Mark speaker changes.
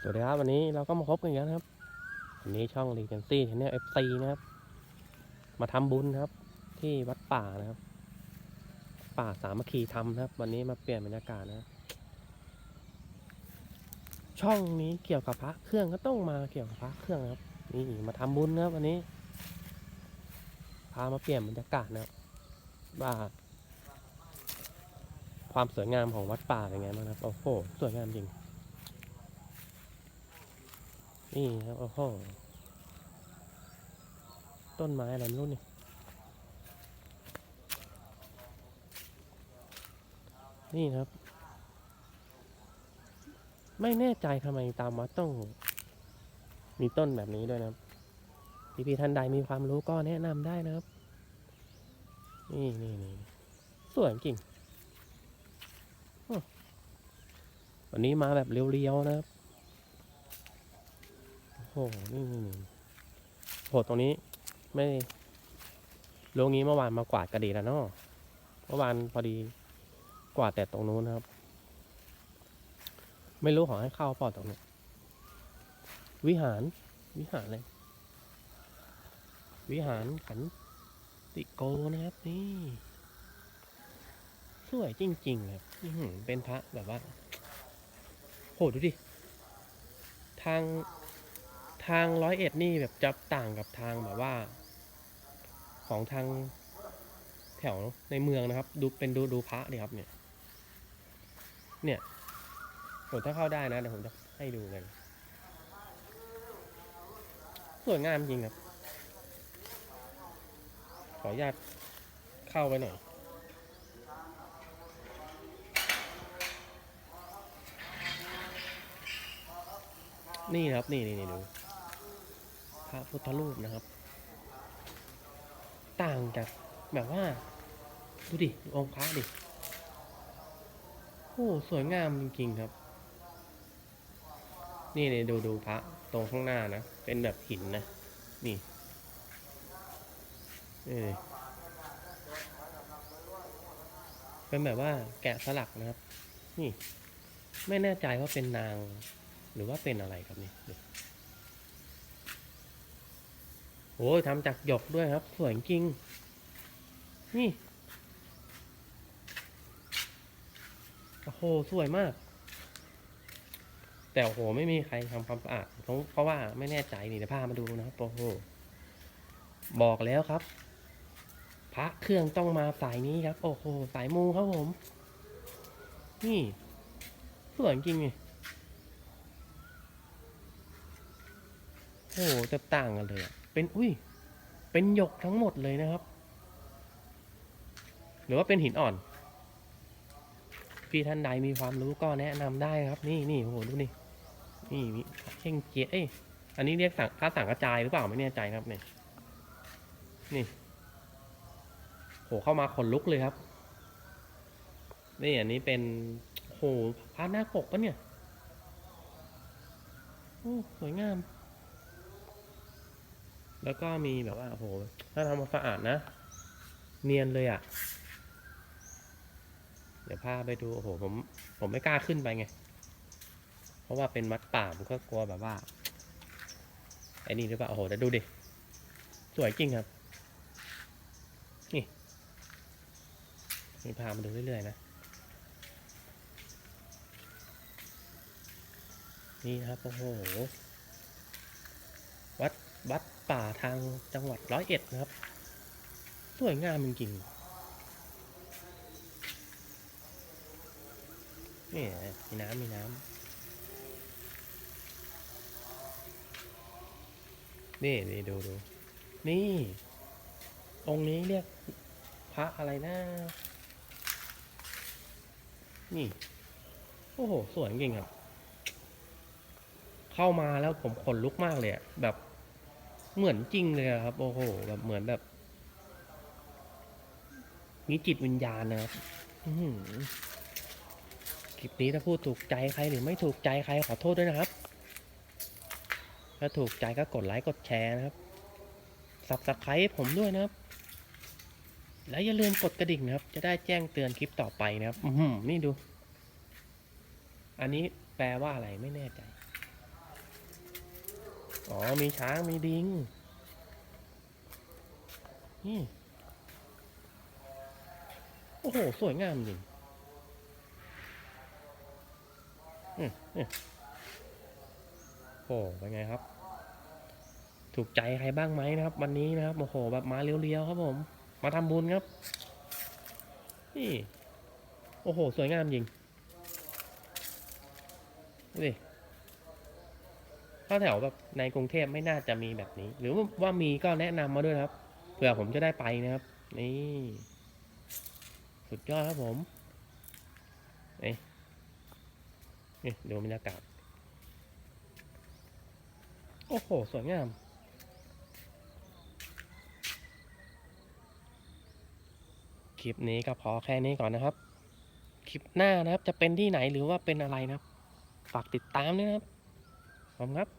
Speaker 1: สวัสดีครับวันนี้เราก็มาพบกันอีกแล้วนะครับวันนี้ช่องรีเจนซี่ชแนลเอฟซีนะครับ มาทำบุญนะครับ ที่วัดป่านะครับ ป่าสามัคคีธรรมนะครับ วันนี้มาเปลี่ยนบรรยากาศนะช่องนี้เกี่ยวกับพระเครื่องก็ต้องมาเกี่ยวกับพระเครื่องนะครับ นี่มาทำบุญนะครับวันนี้พามาเปลี่ยนบรรยากาศนะครับว่าความสวยงามของวัดป่าเป็นไงบ้างครับโอ้โหสวยงามจริง นี่ครับโอ้โหต้นไม้อะไรไม่รู้นี่ นี่ครับ ไม่แน่ใจทำไมตามวัดต้อง มีต้นแบบนี้ด้วยนะครับพี่พี่ๆท่านใดมีความรู้ก็แนะนำได้นะครับ นี่นี่นี่สวยจริงวันนี้มาแบบเรียวๆนะครับ หนี่นี่นี่โหตรงนี้ไม่ลงนี้เมื่อวานมากวาดกระดีแล้วเนาะเมื่อวานพอดีกวาดแต่ตรงนู้นนะครับ ไม่รู้ของให้เข้าปล่าตรงนี้วิหาร วิหารอะไรวิหารขันติโกนะครับนี่ สวยจริง ๆ ครับเป็นพระแบบว่าโหดูดิ ทาง ทางร้อยเอ็ดนี่แบบจะต่างกับทางแบบว่า ของทางแถวในเมืองนะครับ ดูเป็นดูดูพระดิครับเนี่ย เนี่ยผมถ้าเข้าได้นะเดี๋ยวผมจะให้ดูเลยสวยงามจริงครับ ขออนุญาตเข้าไปหน่อยนี่ครับ นี่นี่นี่ดู ระพุทธรูปนะครับ ต่างจากแบบว่า ดูดิองค์พระดิโอ้สวยงามจริงๆครับ นี่เนี่ยดูดูพระตรงข้างหน้านะ เป็นแบบหินนะ นี่นี่เป็นแบบว่าแกะสลักนะครับ นี่ ไม่แน่ใจว่าเป็นนาง หรือว่าเป็นอะไรครับนี่ โอ้ยทำจากหยกด้วยครับ สวยจริง นี่ โอ้โห สวยมาก แต่โอ้โห ไม่มีใครทำความสะอาดเพราะว่าไม่แน่ใจนี่เดี๋ยวพามาดูนะครับ โอ้โห บอกแล้วครับ พระเครื่องต้องมาสายนี้ครับ โอ้โห สายมูครับผม นี่ สวยจริงนี่ โอ้โหจะต่างกันเลย เป็นอุ้ย เป็นหยกทั้งหมดเลยนะครับ หรือว่าเป็นหินอ่อน พี่ท่านใดมีความรู้ก็แนะนำได้ครับ นี่นี่โอ้โหดูนี่ นี่มีเช่งเจียเอ้ยอันนี้เรียกสั่งค่าสั่งกระจายหรือเปล่าไม่แน่ใจครับเนี่ยนี่โหเข้ามาขนลุกเลยครับ นี่อันนี้เป็นโหพระหน้าปกปะเนี่ย โอ้สวยงาม แล้วก็มีแบบว่าโอ้โหถ้าทำมาสะอาดนะ เนียนเลยอะ่ะ เดี๋ยวพาไปดูโอ้โหผม ผมไม่กล้าขึ้นไปไง เพราะว่าเป็นวัดป่าผมก็กลัวแบบว่าไอ้นี่หรือเปล่าโอ้โหแต่ดูดิ สวยจริงครับ นี่นี่พามาดูเรื่อยๆนะนี่ครับโอ้โห วัด วัดป่าทางจังหวัดร้อยเอ็ดนะครับ สวยงามจริงๆนี่มีน้ำมีน้ำนี่นี่ดูดูนี่ องค์นี้เรียกพระอะไรนะ นี่ โอ้โห สวยจริงครับเข้ามาแล้วผมขนลุกมากเลยแบบ เหมือนจริงเลยครับ โอ้โห แบบเหมือนแบบ มีจิตวิญญาณนะครับคลิปนี้ถ้าพูดถูกใจใครหรือไม่ถูกใจใครขอโทษด้วยนะครับ ถ้าถูกใจก็กดไลค์กดแชร์นะครับสับสไครต์ผมด้วยนะครับ แล้วอย่าลืมกดกระดิ่งนะครับ จะได้แจ้งเตือนคลิปต่อไปนะครับ อืนี่ดู อันนี้แปลว่าอะไรไม่แน่ใจ อ๋อ มีช้าง มีดิง นี่ โอ้โห สวยงามจริงอืมอืมโอ้เป็นไงครับ ถูกใจใครบ้างไหมนะครับ วันนี้นะครับ โอ้โห แบบมาเรียวๆครับผม มาทำบุญครับ นี่ โอ้โห สวยงามจริงดูดิ ถ้าแถวแบบในกรุงเทพไม่น่าจะมีแบบนี้ หรือว่ามีก็แนะนำมาด้วยครับเผื่อผมจะได้ไปนะครับ นี่ สุดยอดครับผมนี่นี่ดูบรรยากาศ โอ้โห สวยงามคลิปนี้ก็พอแค่นี้ก่อนนะครับ คลิปหน้านะครับจะเป็นที่ไหนหรือว่าเป็นอะไรนะครับ ฝากติดตามด้วยนะครับ ขอบคุณครับ